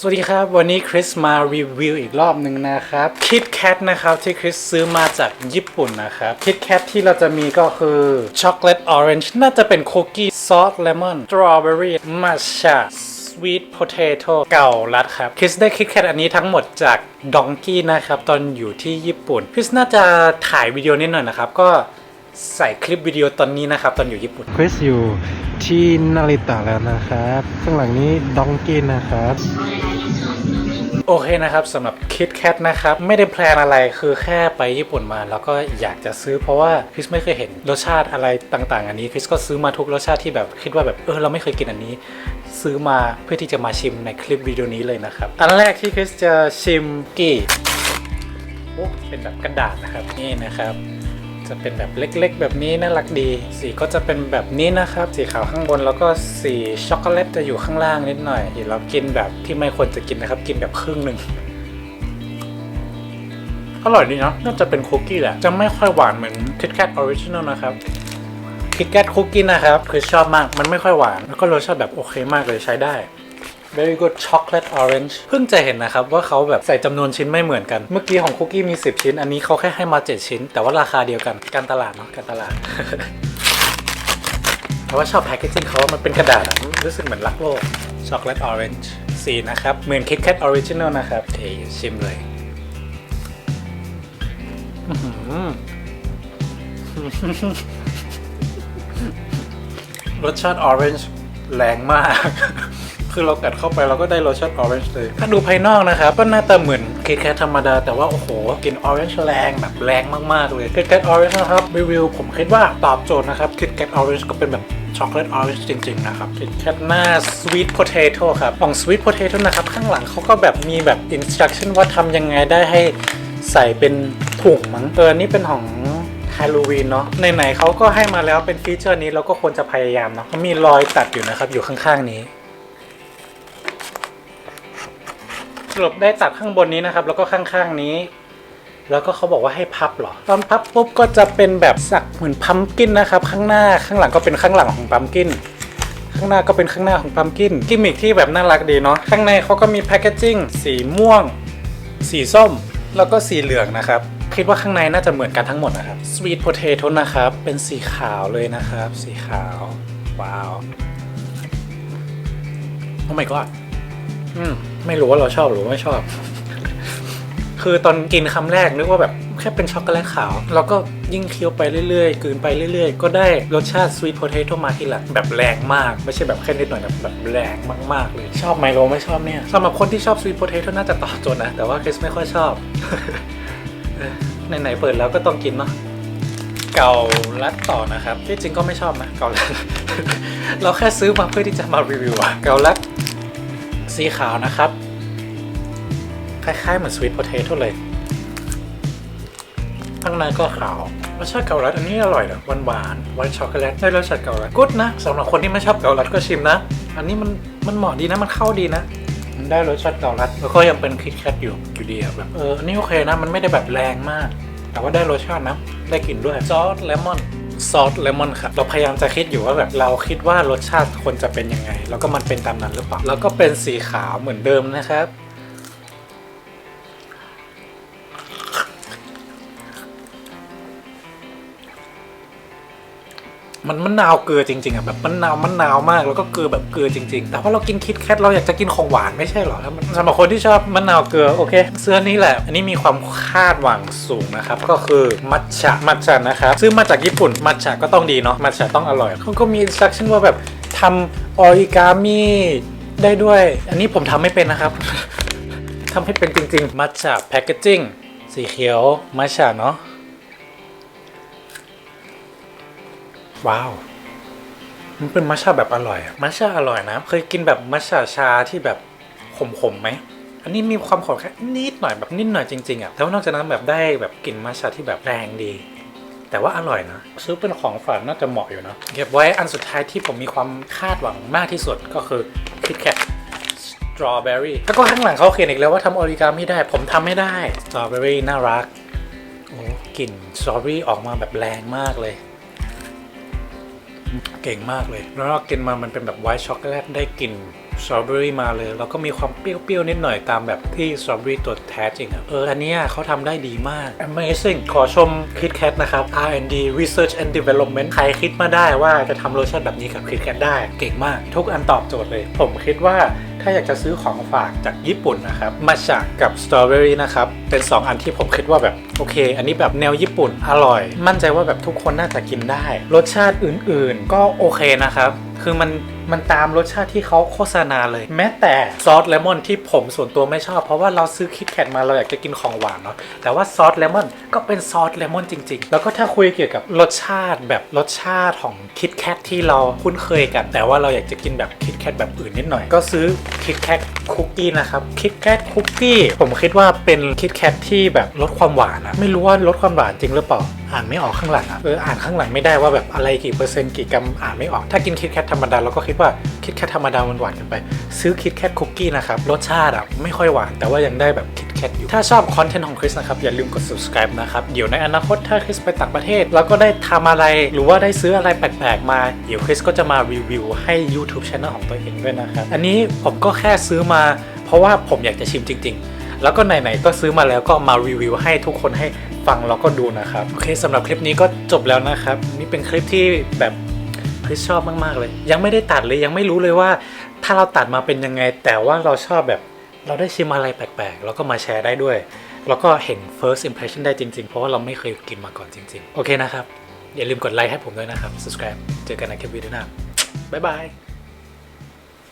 สวัสดีครับ วันนี้คริสมารีวิวอีกรอบหนึ่งนะครับคิดแคทนะครับที่คริสซื้อมาจากญี่ปุ่นนะครับคิดแคทที่เราจะมีก็คือช็อกโกแลตออเรนจ์น่าจะเป็นคุกกี้ซอสเลมอนสตรอเบอรี่มัชชาสวีทโพเทโต้เก่ารัดครับคริสได้คิดแคทอันนี้ทั้งหมดจากดองกี้นะครับตอนอยู่ที่ญี่ปุ่นคริสน่าจะถ่ายวิดีโอนิดหน่อยนะครับก็ใส่คลิปวิดีโอตอนนี้นะครับ ตอนอยู่ญี่ปุ่นคริสอยู่ที่นาริตะแล้วนะครับข้างหลังนี้ดองกี้นะครับ โอเคนะครับสำหรับคิดแคทนะครับ ไม่ได้แพลนอะไรคือแค่ไปญี่ปุ่นมา แล้วก็อยากจะซื้อเพราะว่าคริสไม่เคยเห็นรสชาติอะไรต่าง ๆ อันนี้คริสก็ซื้อมาทุกรสชาติที่แบบคิดว่าแบบเออเราไม่เคยกินอันนี้ ซื้อมาเพื่อที่จะมาชิมในคลิปวิดีโอนี้เลยนะครับอันแรกที่คริสจะชิมกี่โอ้เป็นแบบกระดาษนะครับนี่นะครับ จะเป็นแบบเล็กๆ แบบนี้น่ารักดี สีก็จะเป็นแบบนี้นะครับ สีขาวข้างบนแล้วก็สีช็อกโกแลตจะอยู่ข้างล่างนิดหน่อยเรากินแบบที่ไม่ควรจะกินนะครับ กินแบบครึ่งหนึ่งอร่อยดีเนาะน่าจะเป็นคุกกี้แหละ จะไม่ค่อยหวานเหมือนคิดแคทออริจินอลนะครับคิดแคทคุกกี้นะครับ คือชอบมาก มันไม่ค่อยหวาน แล้วก็รสชาติแบบโอเคมากเลยใช้ได้ very good chocolate orange เพิ่งจะเห็นนะครับว่าเขาแบบใส่จำนวนชิ้นไม่เหมือนกัน เมื่อกี้ของคุกกี้มี 10 ชิ้น อันนี้เขาแค่ให้มา 7 ชิ้น แต่ว่าราคาเดียวกัน การตลาดเนาะ การตลาดเพราะว่าชอบแพคเกจิ้งเขามันเป็นกระดาษรู้สึกเหมือนรักโลก chocolate orange สีนะครับ เหมือน Kit Kat original นะครับเทชิมเลยรสชาติ orange แรงมาก คือเรากัดเข้าไปเราก็ได้รสชาติ orange เลย ถ้าดูภายนอกนะครับ ก็หน้าตาเหมือนคิดแคทธรรมดา แต่ว่า โอ้โหกลิ่น orange แรงแบบแรงมาก ๆ เลยคิดแคท orange นะครับรีวิวผมคิดว่าตอบโจทย์นะครับคิดแคท orange ก็เป็นแบบช็อกโกแลต orange จริง ๆ นะครับคิดแคทหน้า sweet potato ครับของ sweet potato นะครับ ข้างหลังเขาก็แบบมีแบบ instruction ว่าทำยังไงได้ให้ใส่เป็นถุงมั้งเอออนนี่เป็นของฮาโลวีนเนาะไหนๆเขาก็ให้มาแล้วเป็นฟีเจอร์นี้เราก็ควรจะพยายามเนาะมีรอยตัดอยู่นะครับอยู่ข้างๆนี้ รุปได้ตัดข้างบนนี้นะครับ แล้วก็ข้างๆนี้ แล้วก็เขาบอกว่าให้พับเหรอ ตอนพับปุ๊บก็จะเป็นแบบสักเหมือนพัมกินนะครับ ข้างหน้าข้างหลังก็เป็นข้างหลังของพัมกินข้างหน้าก็เป็นข้างหน้าของพัมกินกิมมิคที่แบบน่ารักดีเนาะข้างในเขาก็มีแพคเกจิ้งสีม่วง สีส้ม แล้วก็สีเหลืองนะครับคิดว่าข้างในน่าจะเหมือนกันทั้งหมดนะครับ Sweet Potato นะครับ เป็นสีขาวเลยนะครับ สีขาว ว้าว โอ้ my god อืมไม่รู้ว่าเราชอบหรือไม่ชอบ คือตอนกินคำแรกนึกว่าแบบแค่เป็นช็อกโกแลตขาว แล้วก็ยิ่งเคี้ยวไปเรื่อยๆกลืนไปเรื่อยๆ ก็ได้รสชาติ Sweet Potato มาที่หลังแบบแรงมาก ไม่ใช่แบบแค่นิดหน่อยนะแบบแรงมากๆเลย ชอบไมโลไม่ชอบเนี่ยสำหรับคนที่ชอบ Sweet Potato น่าจะตอบโจทย์นะ แต่ว่าคริสไม่ค่อยชอบไหนๆเปิดแล้วก็ต้องกินเนาะเกาลัดต่อนะครับที่จริงก็ไม่ชอบนะเกาลัด เราแค่ซื้อมาเพื่อที่จะมารีวิวอะเกาลัด สีขาวนะครับ คล้ายๆเหมือนสวีทโพเทโต้เลยข้างในก็ขาวรสชาติเกาลัดอันนี้อร่อยนะหวานหวานๆไวท์ช็อกโกแลตได้รสชาติเกาลัดกุ๊ดนะสำหรับคนที่ไม่ชอบเกาลัดก็ชิมนะ อันนี้มันมันเหมาะดีนะมันเข้าดีนะ มันได้รสชาติเกาลัดแล้วก็ยังเป็นคิดแคทอยู่อยู่ดีแบบเอออันนี่โอเคนะมันไม่ได้แบบแรงมาก แต่ว่าได้รสชาตินะได้กลิ่นด้วยซอสเลมอน ซอสเลมอนครับเราพยายามจะคิดอยู่ว่าแบบเราคิดว่ารสชาติควรจะเป็นยังไง แล้วก็มันเป็นตามนั้นหรือเปล่าแล้วก็เป็นสีขาวเหมือนเดิมนะครับ มันมะนาวเกลือจริงๆอะแบบมะนาวมะนาวมากแล้วก็เกลือแบบเกลือจริง ๆ แต่ว่าเรากินคิดแคทเราอยากจะกินของหวานไม่ใช่เหรอสำหรับคนที่ชอบมะนาวเกลือโอเค เสื้อนี้แหละ อันนี้มีความคาดหวังสูงนะครับก็คือมัทฉะมัทฉะนะครับซื้อมาจากญี่ปุ่นมัทฉะก็ต้องดีเนาะมัทฉะต้องอร่อยเขาก็มีอินสตรัคชั่นว่าแบบทำออริกามิได้ด้วย อันนี้ผมทำไม่เป็นนะครับทำให้เป็นจริงๆมัทฉะแพคเกจิ้งสีเขียวมัทฉะเนาะ ว้าว มันเป็นมัชชาแบบอร่อยอะมัชชาอร่อยนะ เคยกินแบบมัชชาชาที่แบบขมๆไหม อันนี้มีความขมแค่นิดหน่อยแบบนิดหน่อยจริงๆอะแต่ว่านอกจากนั้นแบบได้แบบกลิ่นมัชชาที่แบบแรงดี แต่ว่าอร่อยนะ ซื้อเป็นของฝากน่าจะเหมาะอยู่นะ เก็บไว้อันสุดท้ายที่ผมมีความคาดหวังมากที่สุดก็คือคิดแคทสตรอเบอรี่แล้วก็ข้างหลังเขาเขียนอีกแล้วว่าทำออริกามิได้ ผมทำไม่ได้สตรอเบอรี่น่ารัก โอ้กลิ่นสตรอเบอรี่ออกมาแบบแรงมากเลย เก่งมากเลย แล้วกินมามันเป็นแบบไวท์ช็อกโกแลตได้กลิ่น สตรอเบอรี่มาเลย แล้วก็มีความเปรี้ยวๆนิดหน่อยตามแบบที่สตรอเบอรี่ตัวแท้จริงอะเออ อันนี้เขาทำได้ดีมาก Amazing ขอชม KitKat นะครับ R&D Research and Development ใครคิดมาได้ว่าจะทำโลชั่นแบบนี้กับ KitKat ได้ เก่งมาก ทุกอันตอบโจทย์เลย ผมคิดว่าถ้าอยากจะซื้อของฝากจากญี่ปุ่นนะครับ มาจากกับสตรอเบอรี่นะครับ เป็น 2 อันที่ผมคิดว่าแบบ โอเค อันนี้แบบแนวญี่ปุ่นอร่อย มั่นใจว่าแบบทุกคนน่าจะกินได้ รสชาติอื่นๆ ก็โอเคนะครับ คือมันมันตามรสชาติที่เขาโฆษณาเลย แม้แต่ซอสเลมอนที่ผมส่วนตัวไม่ชอบ เพราะว่าเราซื้อคิดแคทมาเราอยากจะกินของหวานเนาะแต่ว่าซอสเลมอนก็เป็นซอสเลมอนจริง ๆ แล้วก็ถ้าคุยเกี่ยวกับรสชาติแบบรสชาติของคิดแคทที่เราคุ้นเคยกัน แต่ว่าเราอยากจะกินแบบคิดแคทแบบอื่นนิดหน่อย ก็ซื้อคิดแคท คุกกี้นะครับคิดแคทคุกกี้ผมคิดว่าเป็นคิดแคทที่แบบลดความหวานอะไม่รู้ว่าลดความหวานจริงหรือเปล่าอ่านไม่ออกข้างหลังอะเอออ่านข้างหลังไม่ได้ว่าแบบอะไรกี่เปอร์เซ็นต์กี่กรัมอ่านไม่ออกถ้ากินคิดแคทธรรมดาเราก็คิดว่าคิดแคทธรรมดามันหวานเกินไป ซื้อคิดแคทคุกกี้นะครับรสชาติอะไม่ค่อยหวานแต่ว่ายังได้แบบคิด แคทอยู่ ถ้าชอบคอนเทนต์ของคริสนะครับ อย่าลืมกด subscribe นะครับ เดี๋ยวในอนาคตถ้าคริสไปต่างประเทศ แล้วก็ได้ทำอะไร หรือว่าได้ซื้ออะไรแปลกๆ มา เดี๋ยวคริสก็จะมารีวิวให้ YouTube Channel ของตัวเองด้วยนะครับ อันนี้ผมก็แค่ซื้อมา เพราะว่าผมอยากจะชิมจริง ๆแล้วก็ไหนๆก็ซื้อมาแล้วก็มารีวิวให้ทุกคนให้ฟังแล้วก็ดูนะครับ โอเคสำหรับคลิปนี้ก็จบแล้วนะครับ นี่เป็นคลิปที่แบบคริสชอบมากๆเลย ยังไม่ได้ตัดเลยยังไม่รู้เลยว่า ถ้าเราตัดมาเป็นยังไง แต่ว่าเราชอบแบบ เราได้ชิมอะไรแปลกๆ แล้วก็มาแชร์ได้ด้วย แล้วก็เห็น first impression ได้จริง ๆ เพราะว่าเราไม่เคยกินมาก่อนจริง ๆ โอเคนะครับ อย่าลืมกดไลค์ให้ผมด้วยนะครับ subscribe เจอกันในคลิปวิดีโอหน้าบ๊ายบาย